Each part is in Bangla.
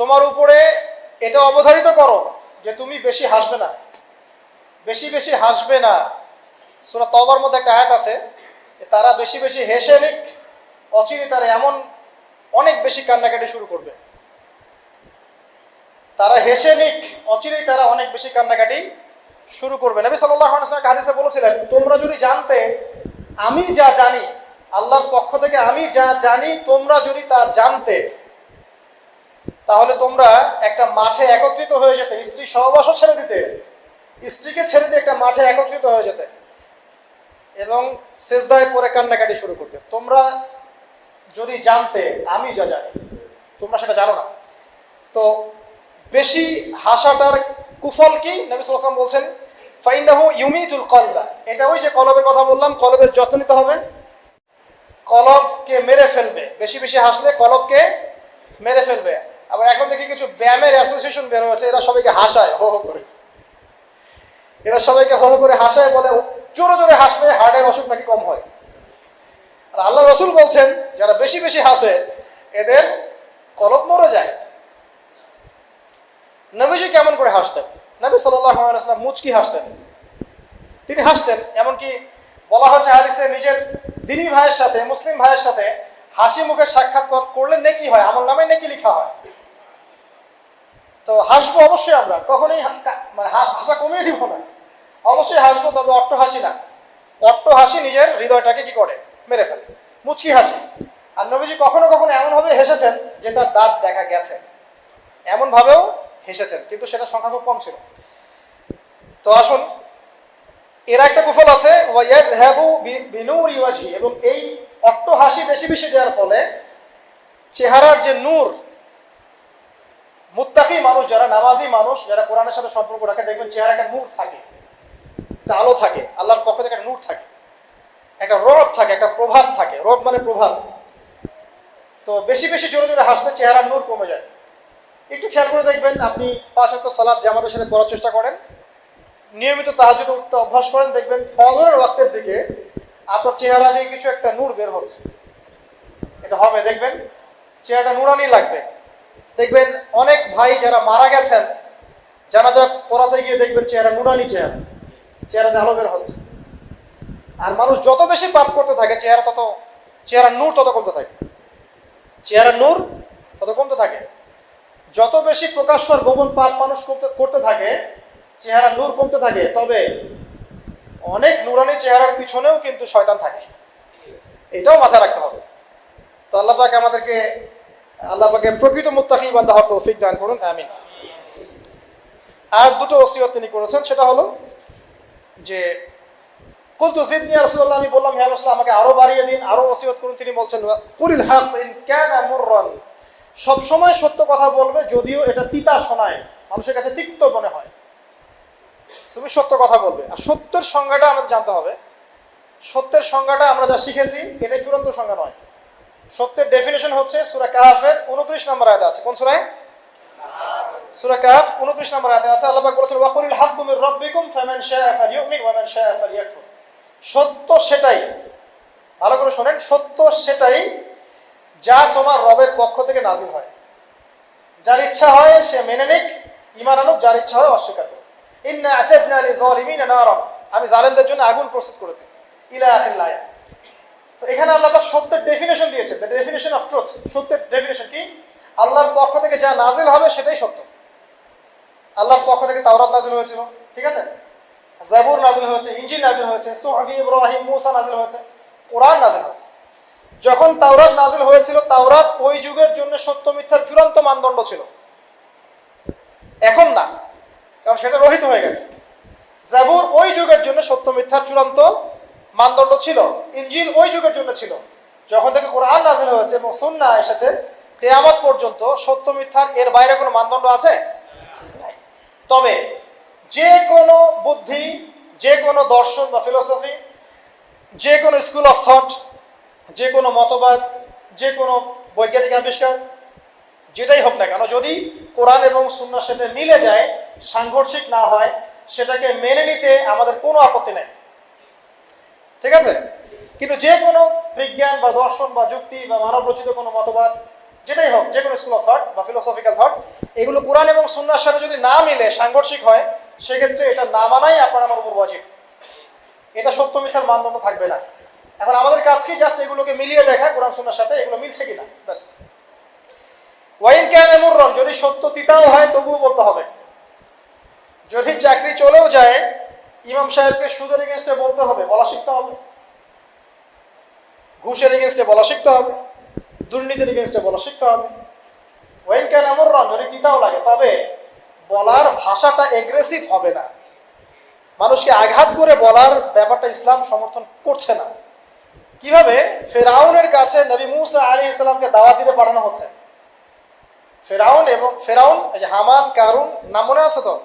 তোমার উপরে এটা অবধারিত করো যে তুমি বেশি হাসবে না। বেশি বেশি হাসবে না। সুরা তবার মধ্যে একটা আয়াত আছে তারা বেশি বেশি হেসে নিক, অচিরে তারা এমন অনেক বেশি কান্নাকাটি শুরু করবে। তারা হেসে নিক, অচিরেই তারা অনেক বেশি কান্নাকাটি শুরু করবে। নবী সাল্লাহ হাদিসে বলেছিলেন, তোমরা যদি জানতে, আমি যা জানি, আল্লাহর পক্ষ থেকে আমি যা জানি, তোমরা যদি তা জানতে তাহলে তোমরা একটা মাঠে একত্রিত হয়ে যেতে, স্ত্রী সহবাসও ছেড়ে দিতে, স্ত্রীকে ছেড়ে দিয়ে একটা মাঠে একত্রিত হয়ে যেতে এবং শেষদায় পরে কান্নাকাটি শুরু করতে। তোমরা যদি জানতে, আমি যা জানি, তোমরা সেটা জানো না। তো বেশি হাসাটার কুফল কি? নবী সাল্লাম বলছেন ফাইনাহু ইউমিতুল কলদা এটা ওই যে কলবের কথা বললাম, কলবের যত্ন নিতে হবে। কলবকে মেরে ফেলবে, বেশি বেশি হাসলে কলবকে মেরে ফেলবে। আবার এখন দেখি কিছু ব্যায়ামের অ্যাসোসিয়েশন বের হয়েছে, এরা সবাইকে হাসায়, হো হো করে। এরা সবাইকে হো হো করে হাসায় বলে জোরে জোরে হাসলে হার্টের অসুখ নাকি কম হয়। আর আল্লাহ রসুল বলছেন, যারা বেশি বেশি হাসে, এদের কলব মরে যায়। নবীজি কেমন করে হাসতেন? নবী সাল্লাম মুচকি হাসতেন। তিনি হাসতেন, এমনকি বলা হচ্ছে হাদিসে নিজের দিনী ভাইয়ের সাথে, মুসলিম ভাইয়ের সাথে হাসি মুখে সাক্ষাৎ করলে নেকি হয় আমার নামে নেকি লেখা হয়। তো হাসবো অবশ্যই আমরা। কখনোই মানে হাস- কমিয়ে দিব না। অবশ্যই হাসবো, তবে অট্ট হাসি না। অট্ট হাসি নিজের হৃদয়টাকে কি করে? মেরে ফেলে। মুচকি হাসি। আর নবীজি কখনো কখনো এমনভাবে হেসেছেন যে তার দাঁত দেখা গেছে। এমনভাবেও হেসেছেন, কিন্তু সেটা সংখ্যা খুব কম ছিল। তো আসুন, এরা একটা কুফল আছে ওয়াইয়াযহাবু বি- বিনুরি ওয়াজহি। এবং এই অট্ট হাসি বেশি বেশি দেওয়ার ফলে চেহারার যে নূর মুত্তাকি মানুষ যারা নামাজি মানুষ, যারা কোরআনের সাথে সম্পর্ক রাখে, দেখবেন চেহারা একটা নূর থাকে। একটা আলো থাকে, আল্লাহর পক্ষ থেকে একটা নূর থাকে। একটা রব থাকে, একটা প্রভাব থাকে। রব মানে প্রভাব। তো বেশি বেশি জোরে জোরে হাসতে চেহারার নূর কমে যায়। একটু খেয়াল করে দেখবেন, আপনি পাঁচ অক্ট সালাদ জামাতের সাথে পড়ার চেষ্টা করেন। নিয়মিত তাহাজুদে উঠতে অভ্যাস করেন, দেখবেন ফজরের ওয়াক্তের দিকে আপনার চেহারা দিয়ে কিছু একটা নূর বের হচ্ছে। এটা হবে, দেখবেন, চেহারাটা নুরানি লাগবে। দেখবেন অনেক ভাই যারা মারা গেছেন জানাজা পড়াতে গিয়ে দেখবেন চেহারা নুরানি চেহারা, চেহারাতে আলো বের হচ্ছে। আর মানুষ যত বেশি পাপ করতে থাকে, চেহারা তত চেহারার নূর তত কমতে থাকে। চেহারার নূর তত কমতে থাকে। যত বেশি প্রকাশ্য আর গোপন পাপ মানুষ করতে করতে থাকে, চেহারা নূর কমতে থাকে, তবে অনেক নুরানি চেহারার পিছনেও কিন্তু শয়তান থাকে। এটাও মাথায় রাখতে হবে। তো আল্লাহ পাক আমাদেরকে আল্লাহ প্রকৃত মুত্তাকি বান্দা হওয়ার তৌফিক দান করুন, আমিন। আর দুটো ওসিয়ত তিনি করেছেন, সেটা হলো যে, কুলতু জিদনি রাসূলুল্লাহ, আমি বললাম, হে রাসূল, আমাকে আরও বাড়িয়ে দিন, আরও ওসিয়ত করুন। তিনি বলছেন কুরিল হাক ইন কানা মুররান। সব সময় সত্য কথা বলবে, যদিও এটা তিতা শোনায়, মানুষের কাছে তিক্ত মনে হয়। তুমি সত্য কথা বলবে। আর সত্যের সংজ্ঞাটা আমাদের জানতে হবে। সত্যের সংজ্ঞাটা আমরা যা শিখেছি এটাই চূড়ান্ত সংজ্ঞা নয়। সত্যের ডেফিনেশন হচ্ছে সুরা কাহাফের উনত্রিশ নম্বর আয়াতে আছে। কোন সুরায়? সুরা কাহাফ উনত্রিশ নম্বর আয়াতে আছে। আল্লাহ বলেছেন ওয়াকুরিল হাক্কু মির রাব্বিকুম ফামান শাআ ফালইউমিন ওয়া মান শাআ ফালইয়াকফুর। সত্য সেটাই, ভালো করে শোনেন, সত্য সেটাই যা তোমার রবের পক্ষ থেকে নাজিল হয়। যার ইচ্ছা হয় সে মেনে নিক ইমান আনুক, যার ইচ্ছা হয় অস্বীকার করুক। ইন্না আতাদনা লিযালিমিনা নারান। আমি জালেমদের জন্য আগুন প্রস্তুত করেছি। ইলা আখির আয়াত। তো এখানে আল্লাহ সত্যের ডেফিনেশন দিয়েছে দ্য ডেফিনেশন অফ ট্রুথ সত্যের ডেফিনেশন কি? আল্লাহর পক্ষ থেকে যা নাজিল হবে সেটাই সত্য। আল্লাহর পক্ষ থেকে তাওরাত নাজিল হয়েছিল, ঠিক আছে? জাবুর নাজিল হয়েছে ইঞ্জিল নাজিল হয়েছে, সোহাফি ইব্রাহিম, মুসা নাজিল হয়েছে, কোরআন নাজিল হয়েছে। যখন তাওরাত নাজিল হয়েছিল, তাওরাত ওই যুগের জন্য সত্য মিথ্যার চূড়ান্ত মানদণ্ড ছিল। এখন না, কারণ সেটা রহিত হয়ে গেছে। জাবুর ওই যুগের জন্য সত্য মিথ্যার চূড়ান্ত মানদণ্ড ছিল। ইঞ্জিল ওই যুগের জন্য ছিল। যখন থেকে কোরআন নাজিল হয়েছে এবং সুন্না এসেছে, কেয়ামত পর্যন্ত সত্য মিথ্যার এর বাইরে কোনো মানদণ্ড আছে। তবে যে কোনো বুদ্ধি, যে কোনো দর্শন বা ফিলোসফি যে কোনো স্কুল অফ থট যে কোনো মতবাদ, যে কোনো বৈজ্ঞানিক আবিষ্কার, যেটাই হোক না কেন, যদি কোরআন এবং সুন্নার সাথে মিলে যায়, সাংঘর্ষিক না হয়, সেটাকে মেনে নিতে আমাদের কোনো আপত্তি নেই। ঠিক আছে? কিন্তু যে কোনো বিজ্ঞান বা দর্শন বা যুক্তি বা মানব রচিত কোনো মতবাদ, যেটাই হোক, যে কোনো স্কুল অফ থট বা ফিলোসফিক্যাল থট এগুলো কোরআন এবং সুন্নার সাথে যদি না মিলে, সাংঘর্ষিক হয়, সেক্ষেত্রে এটা না মানাই আপনার আমার উপর ওয়াজিব এটা সত্য মিথ্যার মানদণ্ড থাকবে না। এখন আমাদের কাজ কি? জাস্ট এগুলোকে মিলিয়ে দেখা কোরআন সুন্নার সাথে, এগুলো মিলছে কিনা? ব্যাস। ওয়াইন ক্যান এমুররন, যদি সত্য তিতাও হয়, তবুও বলতে হবে। যদি চাকরি চলেও যায় ইমাম সাহেবকে সুদের এগেনস্টে বলতে হবে, বলা শিখতে হবে। ঘুষের এগেনস্টে বলা শিখতে হবে, দুর্নীতির এগেনস্টে বলা শিখতে হবে। ওয়েন ক্যান এমন রন যদি তিতাও লাগে, তবে বলার ভাষাটা এগ্রেসিভ হবে না। মানুষকে আঘাত করে বলার ব্যাপারটা ইসলাম সমর্থন করছে না। কীভাবে? ফেরাউনের কাছে নবী মুসা আলী ইসলামকে দাওয়াত দিতে পাঠানো হচ্ছে। ফেরাউন এবং ফেরাউন হামান, কারুন, নাম মনে আছে তো?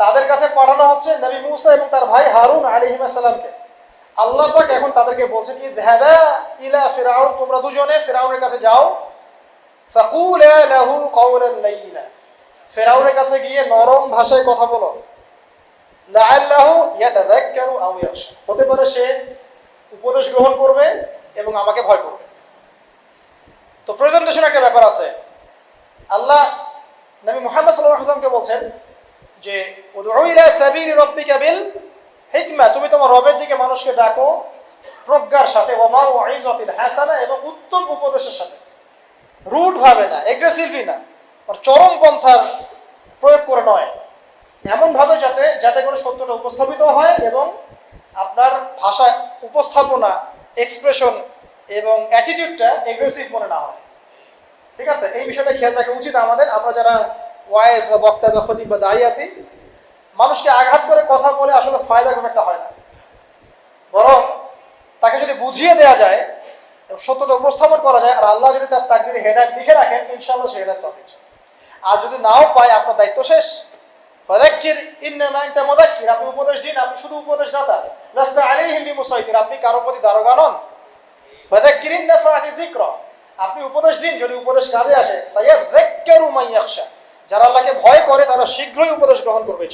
তাদের কাছে পাঠানো হচ্ছে নবী মুসা এবং তার ভাই হারুন আলী সালামকে আল্লাহ পাক এখন তাদেরকে বলছে কি, ধ্যাবা ইলা ফিরাউন, তোমরা দুজনে ফেরাউনের কাছে যাও। ফাকুল লাহু কাওলান লাইয়িনা ফেরাউনের কাছে গিয়ে নরম ভাষায় কথা বলো। লাআল্লাহু ইয়াতাযাক্কারু আও ইয়াখশা। হতে পারে সে উপদেশ গ্রহণ করবে এবং আমাকে ভয় করবে। তো প্রেজেন্টেশন একটা ব্যাপার আছে। আল্লাহ নবী মুহাম্মদ সাল্লাল্লাহু আলাইহি ওয়াসাল্লামকে বলছেন যে হিকমা তুমি তোমার রবের দিকে মানুষকে ডাকো প্রজ্ঞার সাথে হাসানা এবং উত্তম উপদেশের সাথে। রুট ভাবে না এগ্রেসিভলি না চরম পন্থার প্রয়োগ করে নয়। এমনভাবে যাতে যাতে করে সত্যটা উপস্থাপিত হয় এবং আপনার ভাষা উপস্থাপনা এক্সপ্রেশন এবং অ্যাটিটিউডটা এগ্রেসিভ মনে না হয়। ঠিক আছে? এই বিষয়টা খেয়াল রাখা উচিত আমাদের। আমরা যারা ওয়াইস বা বক্তা বা খতিব বা দায়ী আছি। মানুষকে আঘাত করে কথা বলে আসলে ফায়দা খুব একটা হয় না। বরং তাকে যদি বুঝিয়ে দেওয়া যায় সত্যটা উপস্থাপন করা যায়, আর আল্লাহ যদি তার তাকদিরে হেদায়ত লিখে রাখেন, ইনশাআল্লাহ সে হেদায়ত পাবে আর যদি নাও পায়, আপনার দায়িত্ব শেষ। ফাদাক্কির ইন্নামা আনতা মুদাক্কির আপনি উপদেশ দিন, আপনি শুধু উপদেশ দাতা লাস্তা আলাইহিম বিমুসাইতির। আপনি কারও প্রতি দারোগা নন। ফাদাক্কির ইন্নাফাতি যিকরা। আপনি উপদেশ দিন, যদি উপদেশ কাজে আসে সাইয়াযাক্কারু মান ইয়াখশা। যারা আল্লাহকে ভয় করে, তারা শীঘ্রই উপদেশ গ্রহণ করবে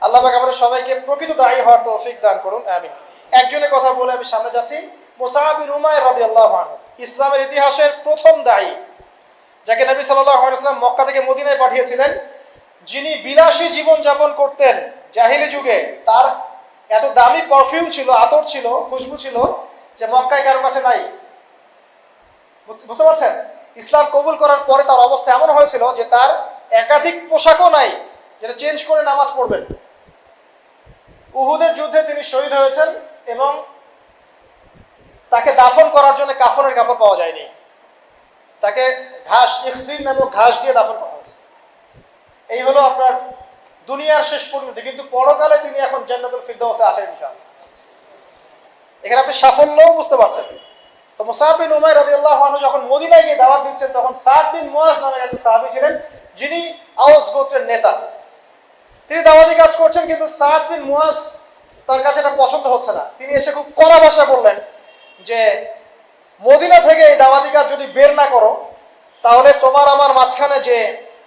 আল্লাহ পাক আমাদের সবাইকে প্রকৃত দায়ী হওয়ার তৌফিক দান করুন, আমিন। একজনের কথা বলে আমি সামনে যাচ্ছি। মুসাহাবির উমায় রাদিয়াল্লাহু আনহু, ইসলামের ইতিহাসের প্রথম দায়ী, যাকে নবী সাল্লাল্লাহু আলাইহি ওয়াসাল্লাম মক্কা থেকে মদিনায় পাঠিয়েছিলেন, যিনি বিলাসী জীবন যাপন করতেন জাহিলি যুগে। তার এত দামি পারফিউম ছিল, আতর ছিল, খুশবু ছিল, যে মক্কায় কারও কাছে নাই। বুঝ- বুঝতে পারছেন? ইসলাম কবুল করার পরে তার অবস্থা এমন হয়েছিল যে তার একাধিক পোশাকও নাই, যেটা চেঞ্জ করে নামাজ পড়বেন। উহুদের যুদ্ধে তিনি শহীদ হয়েছেন এবং তাকে দাফন করার জন্য কাফনের কাপড় পাওয়া যায়নি। তাকে ঘাস ইকসিন নামক ঘাস দিয়ে দাফন করা হয়েছে। এই হলো আপনার দুনিয়ার শেষ পরিণতি, কিন্তু পরকালে তিনি এখন জান্নাতুল ফিরদাউসে আসেন ইনশাআল্লাহ। এখানে আপনি সাফল্যও বুঝতে পারছেন। তো মুসাব বিন উমাই রাদিয়াল্লাহু আনহু যখন মদিনায় গিয়ে দাওয়াত দিচ্ছেন, তখন সাদ বিন মুয়াজ নামে একজন সাহাবী ছিলেন, যিনি আওস গোত্রের নেতা। তিনি দাওয়াতি কাজ করছেন, কিন্তু সাদ বিন মুয়াজ তার কাছে এটা পছন্দ হচ্ছে না। তিনি এসে খুব কড়া ভাষায় বললেন যে, মদিনা থেকে এই দাওয়াতি কাজ যদি বের না করো, তাহলে তোমার আমার মাঝখানে যে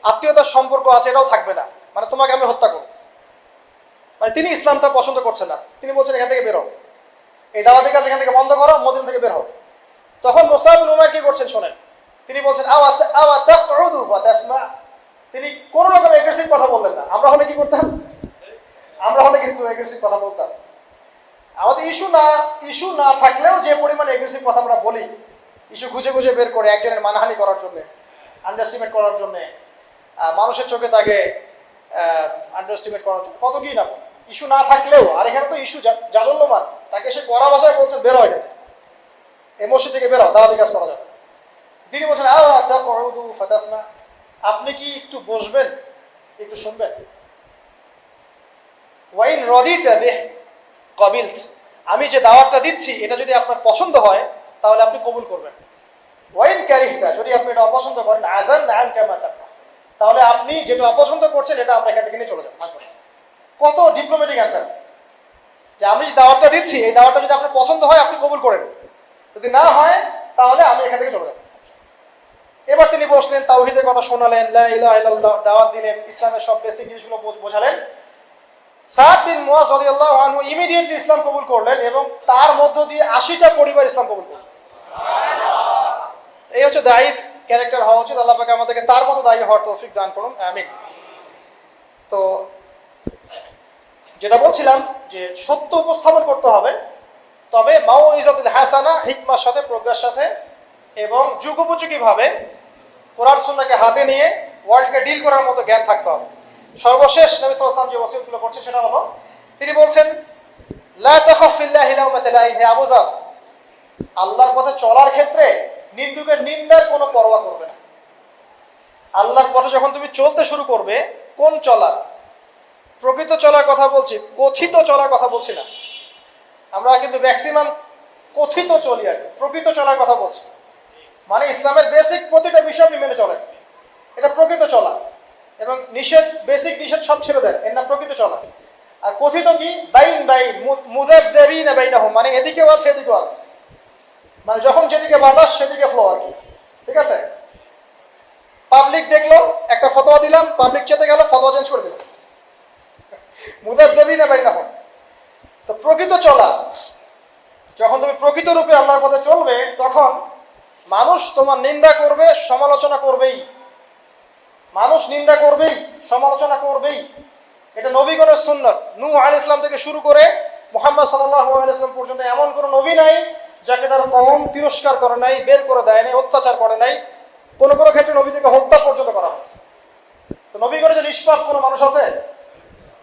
আত্মীয়তার সম্পর্ক আছে, এটাও থাকবে না। মানে তোমাকে আমি হত্যা করব। মানে তিনি ইসলামটা পছন্দ করছেন না। তিনি বলছেন, এখান থেকে বেরো এই দাওয়াতি কাজ এখান থেকে বন্ধ করো, মদিনা থেকে বের হও। তখন মোসাহিবুল উমার কি করছেন শোনেন। তিনি বলছেন, আওয়া তিনি কোন রকম এগ্রেসিভ কথা বললেন না। আমরা হলে কি করতাম? আমরা হলে কিন্তু এগ্রেসিভ কথা বলতাম। আমাদের ইস্যু না ইস্যু না থাকলেও যে পরিমাণে এগ্রেসিভ কথা আমরা বলি, ইস্যু খুঁজে খুঁজে বের করে একজনের মানহানি করার জন্য আন্ডারস্টিমেট করার জন্য মানুষের চোখে তাকে আন্ডারস্টিমেট করার জন্য, কত কি না, ইস্যু না থাকলেও, আর এখানে তো ইস্যু জাজল্যমান, তাকে সে করা ভাষায় বলছেন, বেরো এখান এই মসজিদ থেকে বেরো দাওয়াতি কাজ করা যাবে তিনি বলছেন আচ্ছা ফাতাসনা। আপনি কি একটু বসবেন? একটু শুনবেন? ওয়াইন রদি যাবে কবিল আমি যে দাওয়াতটা দিচ্ছি, এটা যদি আপনার পছন্দ হয়, তাহলে আপনি কবুল করবেন। ওয়াইন ক্যারিহটা যদি আপনি এটা অপছন্দ করেন আজান আন ক্যামা চাকরা তাহলে আপনি যেটা অপছন্দ করছেন, এটা আমরা এখান থেকে নিয়ে চলে যাব। থাকবেন কত ডিপ্লোম্যাটিক অ্যান্সার যে আমি যে দাওয়াতটা দিচ্ছি, এই দাওয়াতটা যদি আপনার পছন্দ হয়, আপনি কবুল করেন। যদি না হয়, তাহলে আমি এখান থেকে চলে যাব। এবার তিনি বসলেন, তাওহিদের কথা শোনালেন দাওয়াত দিলেন, ইসলামের সব বেসিক জিনিসগুলো বোঝালেন। সাদ বিন মুয়াজ রাদিয়াল্লাহু আনহু ইমিডিয়েটলি ইসলাম কবুল করলেন এবং তার মধ্য দিয়ে আশিটা পরিবার ইসলাম কবুল করলেন। এই হচ্ছে দায়ীর ক্যারেক্টার হওয়া উচিত, আল্লাহ পাকে আমাদেরকে তার মতো দায়ী হওয়ার তৌফিক দান করুন, আমিন। তো, যেটা বলছিলাম যে সত্য উপস্থাপন করতে হবে তবে মাও ইজাদুল হাসানা হিকমার সাথে, প্রজ্ঞার সাথে এবং যুগোপযোগীভাবে কোরআন সুন্নাকে হাতে নিয়ে ওয়ার্ল্ডকে ডিল করার মতো জ্ঞান থাকতে হবে। সর্বশেষ নবী সাল্লাম যে ওসিয়তগুলো করছেন সেটা হলো, তিনি বলছেন হে আল্লাহর পথে চলার ক্ষেত্রে নিন্দুকের নিন্দার কোনো পরোয়া করবে না। আল্লাহর পথে যখন তুমি চলতে শুরু করবে, কোন চলা? প্রকৃত চলার কথা বলছি, কথিত চলার কথা বলছি না। আমরা কিন্তু ম্যাক্সিমাম কথিত চলি আর প্রকৃত চলার কথা বলছি। মানে ইসলামের বেসিক প্রতিটা বিষয় আপনি মেনে চলেন। এটা প্রকৃত চলা। এবং নিষেধ বেসিক নিষেধ সব ছেড়ে দেন। এর নাম প্রকৃত চলা। আর কথিত কি? বাইন বাইন না বাইন মানে এদিকেও আছে এদিকেও আছে। মানে যখন যেদিকে বাতাস সেদিকে ফ্লো আর কি। ঠিক আছে? পাবলিক দেখল, একটা ফতোয়া দিলাম পাবলিক চেতে গেল, ফতোয়া চেঞ্জ করে দিলাম। মুজাব দেবী না বাইন তো প্রকৃত চলা। যখন তুমি প্রকৃত রূপে আল্লাহর পথে চলবে, তখন মানুষ তোমার নিন্দা করবে, সমালোচনা করবেই। মানুষ নিন্দা করবেই, সমালোচনা করবেই। এটা নবীগণের সুন্নত। নূ আল ইসলাম থেকে শুরু করে মোহাম্মদ সাল্লাহ পর্যন্ত এমন কোনো নবী নাই, যাকে তার কম তিরস্কার করে নাই, বের করে দেয় নাই, অত্যাচার করে নাই। কোনো কোনো ক্ষেত্রে নবীদেরকে হত্যা পর্যন্ত করা হচ্ছে তো নবীগণের যে নিষ্পাপ কোনো মানুষ আছে,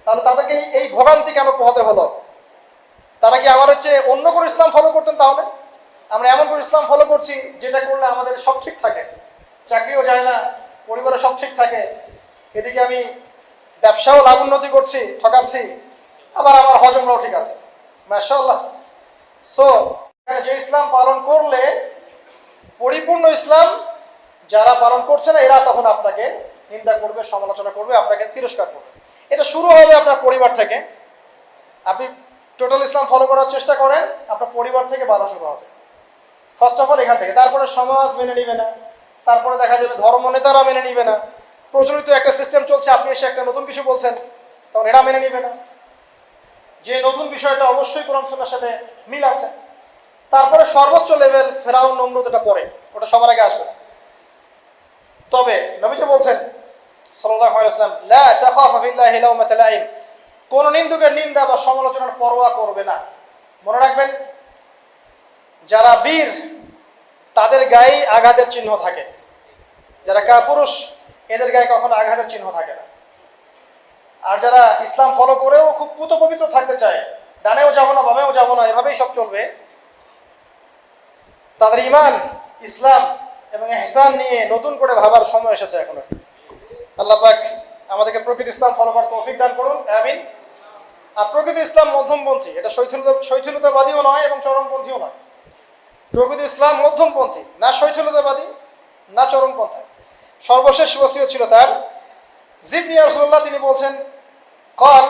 তাহলে তাদেরকে এই ভোগান্তি কেন পোহাতে হলো? তারা কি আমার হচ্ছে অন্য কোনো ইসলাম ফলো করতেন তাহলে? আমরা এমন করে ইসলাম ফলো করছি যেটা করলে আমাদের সব ঠিক থাকে। চাকরিও যায় না পরিবারে সব ঠিক থাকে। এদিকে আমি ব্যবসাও লাভ উন্নতি করছি, ঠকাচ্ছি। আবার আমার হজমরাও ঠিক আছে। মাশাআল্লাহ। সো যে ইসলাম পালন করলে, পরিপূর্ণ ইসলাম যারা পালন করছে না, এরা তখন আপনাকে নিন্দা করবে, সমালোচনা করবে, আপনাকে তিরস্কার করবে। এটা শুরু হবে আপনার পরিবার থেকে। আপনি টোটাল ইসলাম ফলো করার চেষ্টা করেন, আপনার পরিবার থেকে বাধা শুরু হবে। ফার্স্ট অফ অল এখান থেকে। তারপরে সমাজ মেনে নিবে না। তারপরে দেখা যাবে ধর্ম নেতারা মেনে নিবে না। প্রচলিত একটা সিস্টেম চলছে, আপনি এসে একটা নতুন কিছু বলছেন, তখন এরা মেনে নিবে না। যে নতুন বিষয়টা অবশ্যই কোরআন সুন্নাহর সাথে মিল আছে। তারপরে সর্বোচ্চ লেভেল ফেরাউন নমরুদ এটা পরে ওটা সবার আগে আসবে। তবে নবীজি বলছেন, সাল্লাল্লাহু আলাইহি ওয়াসাল্লাম, লা তাখাফা ফিল্লাহি লাউমাতা লাইম কোন নিন্দুকের নিন্দা বা সমালোচনার পরোয়া করবে না। মনে রাখবেন, যারা বীর, তাদের গায়ে আঘাতের চিহ্ন থাকে। যারা কাপুরুষ এদের গায়ে কখনো আঘাতের চিহ্ন থাকে না। আর যারা ইসলাম ফলো করেও খুব পুত পবিত্র থাকতে চায়, ডানেও যাব না, বামেও যাব না, এভাবেই সব চলবে। তাদের ইমান, ইসলাম এবং এহসান নিয়ে নতুন করে ভাবার সময় এসেছে এখন। আল্লাহ পাক আমাদেরকে প্রকৃত ইসলাম ফলো করার তৌফিক দান করুন। আমিন। আর প্রকৃত ইসলাম মধ্যমপন্থী। এটা শৈথিলতা শৈথিলতাবাদীও নয় এবং চরমপন্থীও নয়। প্রকৃত ইসলাম মধ্যমপন্থী, না শৈথিলতাবাদী, না চরমপন্থী। সর্বশেষ ওসিও ছিল তার। জিদনি রসুল্লাহ তিনি বলছেন, কল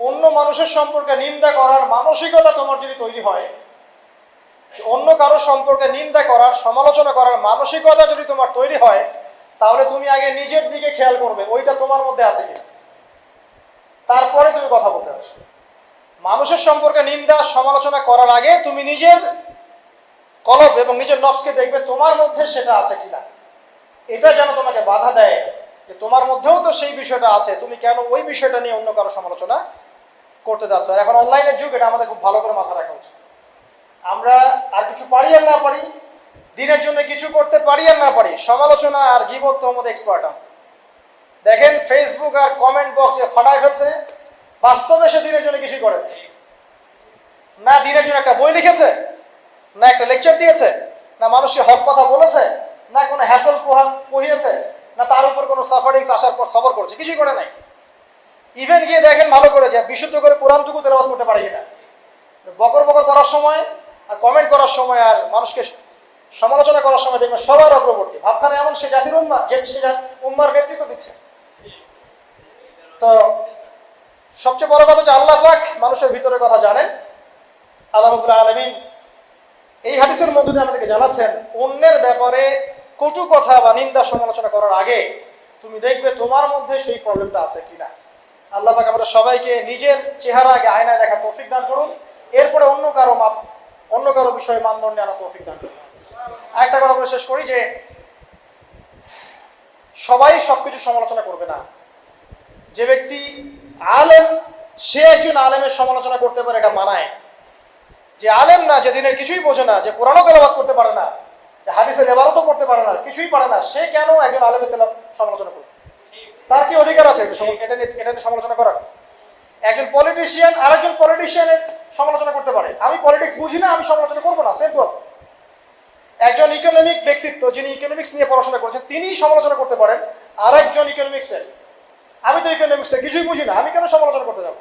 অন্য মানুষের সম্পর্কে নিন্দা করার মানসিকতা তোমার যদি তৈরি হয়, অন্য কারও সম্পর্কে নিন্দা করার, সমালোচনা করার মানসিকতা যদি তোমার তৈরি হয় তাহলে তুমি আগে নিজের দিকে খেয়াল করবে, ওইটা তোমার মধ্যে আছে কিনা। তারপরে তুমি কথা বলতে আসবে মানুষের সম্পর্কে নিন্দা, সমালোচনা করার আগে তুমি নিজের কলব এবং নিজের নফসকে দেখবে তোমার মধ্যে সেটা আছে কিনা। এটা যেন তোমাকে বাধা দেয় যে তোমার মধ্যেও তো সেই বিষয়টা আছে, তুমি কেন ওই বিষয়টা নিয়ে অন্য কারও সমালোচনা করতে যাচ্ছ? আর এখন অনলাইনের যুগ, এটা আমাদের খুব ভালো করে মাথা রাখা উচিত। আমরা আর কিছু পারি আর না পারি দিনের জন্য কিছু করতে পারি আর না পারি, সমালোচনা আর গিবত তো আমাদের এক্সপার্ট দেখেন ফেসবুক আর কমেন্ট বক্সে ফাটায় ফেলছে, বাস্তবে সে দিনের জন্য কিছুই করে না। দিনের জন্য একটা বই লিখেছে, না একটা লেকচার দিয়েছে, না মানুষকে হক কথা বলেছে, না কোনো হ্যাসেল পহিয়েছে, না তার উপর কোনো সাফারিংস আসার পর সফর করেছে, কিছুই করে নাই। ইভেন গিয়ে দেখেন ভালো করে যে বিশুদ্ধ করে কোরআনটুকু তেলাওয়াত করতে পারে কিনা। বকর বকর করার সময় আর কমেন্ট করার সময় আর মানুষকে সমালোচনা করার সময় দেখবেন সবার অগ্রবর্তী। ভাবখানে এমন সে জাতির উম্মা, যে সে উম্মার নেতৃত্ব দিচ্ছে। তো সবচেয়ে বড় কথা হচ্ছে আল্লাহ পাক মানুষের ভিতরের কথা জানেন। আল্লাহ রবুল্লাহ আলমিন এই হাদিসের মধ্যে দিয়ে আমাদেরকে জানাচ্ছেন, অন্যের ব্যাপারে কটু কথা বা নিন্দা সমালোচনা করার আগে তুমি দেখবে তোমার মধ্যে সেই প্রবলেমটা আছে কিনা। আল্লাহ পাক আমরা সবাইকে নিজের চেহারা আগে আয়নায় দেখার তৌফিক দান করুন। এরপরে অন্য কারও মাপ অন্য কারও বিষয়ে মানদণ্ডে আনা তৌফিক দান করুন। আরেকটা কথা বলে শেষ করি যে সবাই সবকিছু সমালোচনা করবে না। যে ব্যক্তি আলেম, সে একজন আলেমের সমালোচনা করতে পারে এটা মানায়। যে আলেম না, যে দিনের কিছুই বোঝে না, যে কোরআনও তেলাবাদ করতে পারে না, যে হাদিসের এবারও করতে পারে না, কিছুই পারে না, সে কেন একজন আলেমের তেলা সমালোচনা করবে? তার কি অধিকার আছে? এটা নিয়ে এটা নিয়ে সমালোচনা করার। একজন পলিটিশিয়ান আরেকজন পলিটিশিয়ানের সমালোচনা করতে পারে। আমি পলিটিক্স বুঝি না, আমি সমালোচনা করব না সিম্পল একজন ইকোনমিক ব্যক্তিত্ব যিনি ইকোনমিক্স নিয়ে পড়াশোনা করছেন তিনি সমালোচনা করতে পারেন আর আরেকজন ইকোনমিক্সের আমি তো ইকোনমিক্সের কিছুই বুঝি না, আমি কেন সমালোচনা করতে যাব?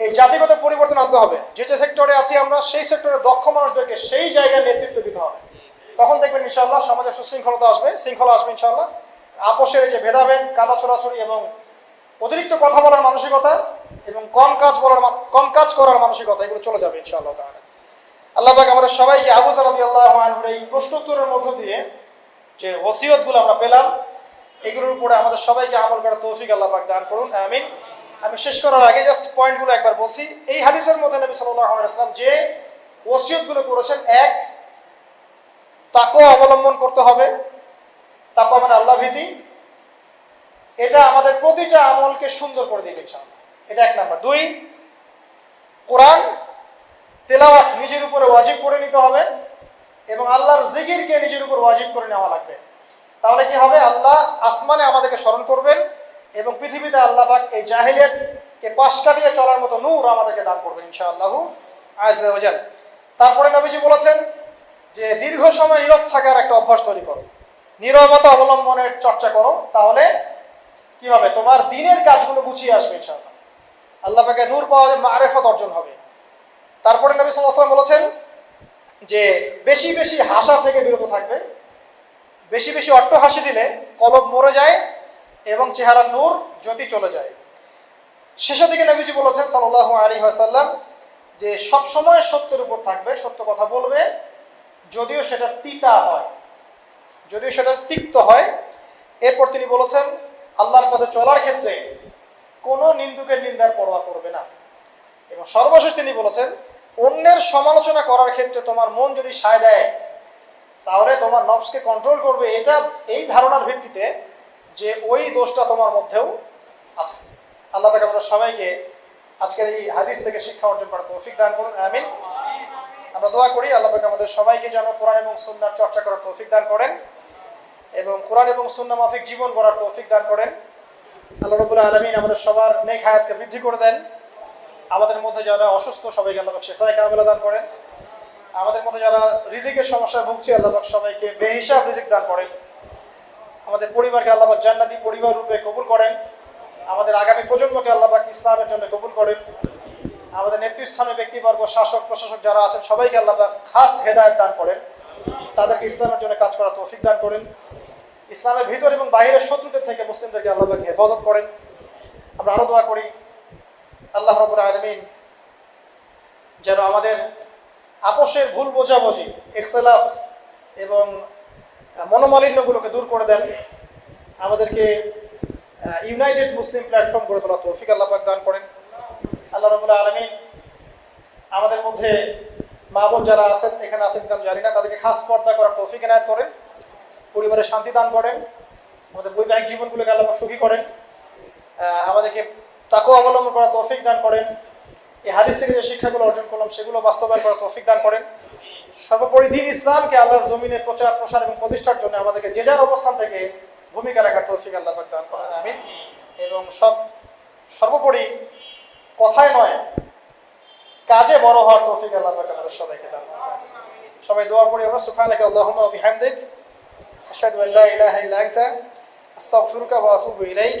এই জাতিগত পরিবর্তন আনতে হবে। যে যে সেক্টরে আছি আমরা, সেই সেক্টরে দক্ষ মানুষদেরকে সেই জায়গায় নেতৃত্ব দিতে হবে। তখন দেখবেন ইনশাআল্লাহ সমাজে সুশৃঙ্খলতা আসবে, শৃঙ্খলা আসবে ইনশাআল্লাহ। আপোষের যে ভেদাভেদ, কাদা ছোড়াছড়ি এবং অতিরিক্ত কথা বলার মানসিকতা এবং কম কাজ বলার কম কাজ করার মানসিকতা, এগুলো চলে যাবে ইনশাআল্লাহ তাআলা। আল্লাহ পাক আমাদের সবাইকে আবু সালাদি আল্লাহ আনহুর এই প্রশ্নোত্তরের মধ্য দিয়ে যে ওসিয়তগুলো আমরা পেলাম, এগুলোর উপরে আমাদের সবাইকে আমল করার তৌফিক আল্লাহ পাক দান করুন, আমিন। আমি শেষ করার আগে জাস্ট পয়েন্টগুলো একবার বলছি। এই হাদিসের মধ্যে নবী সাল্লাল্লাহু আলাইহি ওয়াসাল্লাম যে ওসিয়তগুলো করেছেন, এক তাকও অবলম্বন করতে হবে। তাকওয়া মানে আল্লাহ ভীতি। এটা আমাদের প্রতিটা আমলকে সুন্দর করে দিবে, ইনশাআল্লাহ। এটা এক নাম্বার। দুই, কোরআন তেলাওয়াত নিজের উপরে ওয়াজিব করে নিতে হবে এবং আল্লাহর জিকিরকে নিজের উপর ওয়াজিব করে নেওয়া লাগবে। তাহলে কি হবে? আল্লাহ আসমানে আমাদেরকে স্মরণ করবেন এবং পৃথিবীতে আল্লাহ পাক এই জাহিলিয়াতকে পাশ কাটিয়ে চলার মতো নূর আমাদেরকে দান করবেন ইনশাআল্লাহ আজাল তারপরে নবীজি বলেছেন যে দীর্ঘ সময় নীরব থাকার একটা অভ্যাস তৈরি করো। নীরবতা অবলম্বনের চর্চা করো। তাহলে কি হবে? তোমার দিনের কাজগুলো গুছিয়ে আসবে ইনশাআল্লাহ। আল্লাহ পাকে নূর পাওয়া আরেফত অর্জন হবে। তারপরে নবী সাল্লাম বলেছেন যে বেশি বেশি হাসা থেকে বিরত থাকবে, বেশি বেশি অট্ট হাসি দিলে কলব মরে যায় এবং চেহারা নূর জ্যোতি চলে যায়। শেষের দিকে নবীজি বলেছেন সাল্লাহ আলী আসাল্লাম যে সব সময় সত্যের উপর থাকবে, সত্য কথা বলবে, যদিও সেটা তিতা হয়, যদিও সেটা তিক্ত হয়। এরপর তিনি বলেছেন, আল্লাহর পথে চলার ক্ষেত্রে কোনো নিন্দুকের নিন্দার পরোয়া করবে না। এবং সর্বশেষ তিনি বলেছেন অন্যের সমালোচনা করার ক্ষেত্রে তোমার মন যদি সায় দেয়, তাহলে তোমার নফসকে কন্ট্রোল করবে। এটা এই ধারণার ভিত্তিতে যে ওই দোষটা তোমার মধ্যেও আছে। আল্লাহ পাক আমাদের সবাইকে আজকের এই হাদিস থেকে শিক্ষা অর্জন করার তৌফিক দান করুন। আমিন। আমরা দোয়া করি, আল্লাহ পাক আমাদের সবাইকে যেন কোরআন এবং সুন্নার চর্চা করার তৌফিক দান করেন এবং কোরআন এবং সুন্না মাফিক জীবন গড়ার তৌফিক দান করেন। আল্লাহ রবুল্লাহ আলমিন আমাদের সবার নেক হায়াতকে বৃদ্ধি করে দেন। আমাদের মধ্যে যারা অসুস্থ, সবাইকে আল্লাহ শেফায় কামেলা দান করেন। আমাদের মধ্যে যারা রিজিকের সমস্যায় ভুগছে, আল্লাহ সবাইকে বেহিসাব রিজিক দান করেন। আমাদের পরিবারকে আল্লাহ জান্নাতি পরিবার রূপে কবুল করেন। আমাদের আগামী প্রজন্মকে আল্লাহ ইসলামের জন্য কবুল করেন। আমাদের নেতৃস্থানীয় ব্যক্তিবর্গ, শাসক, প্রশাসক যারা আছেন, সবাইকে আল্লাহ খাস হেদায়ত দান করেন। তাদেরকে ইসলামের জন্য কাজ করার তৌফিক দান করেন। ইসলামের ভিতর এবং বাইরের শত্রুদের থেকে মুসলিমদেরকে আল্লাহ পাক হেফাজত করেন। আমরা আরও দোয়া করি আল্লাহ রবুল আলমিন যেন আমাদের আপোষের ভুল বোঝাবুঝি, ইখতলাফ এবং মনোমালিন্যগুলোকে দূর করে দেন, আমাদেরকে ইউনাইটেড মুসলিম প্ল্যাটফর্ম গড়ে তোলা তৌফিক আল্লাহ দান করেন। আল্লাহ রবুল্লাহ আলমিন আমাদের মধ্যে মা বোন যারা আছেন, এখানে আছেন কিনা জানি না, তাদেরকে খাস পর্দা করার তৌফিক এনায়ত করেন পরিবারে শান্তি দান করেন, আমাদের বৈবাহিক জীবনগুলোকে আল্লাহ সুখী করেন আমাদেরকে তাকেও অবলম্বন করা তৌফিক দান করেন। এই হাদিস থেকে যে শিক্ষাগুলো অর্জন করলাম, সেগুলো বাস্তবায়ন করা তৌফিক দান করেন। সর্বোপরি দিন ইসলামকে আল্লাহর জমিনে প্রচার, প্রসার এবং প্রতিষ্ঠার জন্য আমাদেরকে যে যার অবস্থান থেকে ভূমিকা রাখার তৌফিক আল্লাহ দান করেন আমি এবং সব, সর্বোপরি কথায় নয়, কাজে বড় হওয়ার তৌফিক আল্লাহ আমাদের সবাইকে দান করেন সবাই দোয়া করি আমরা, সুবহানাকা আল্লাহুম্মা ওয়া বিহামদিক। আশহাদু আল্লা ইলাহা ইল্লা আনতা, আস্তাগফিরুকা ওয়া আতুবু ইলাইক।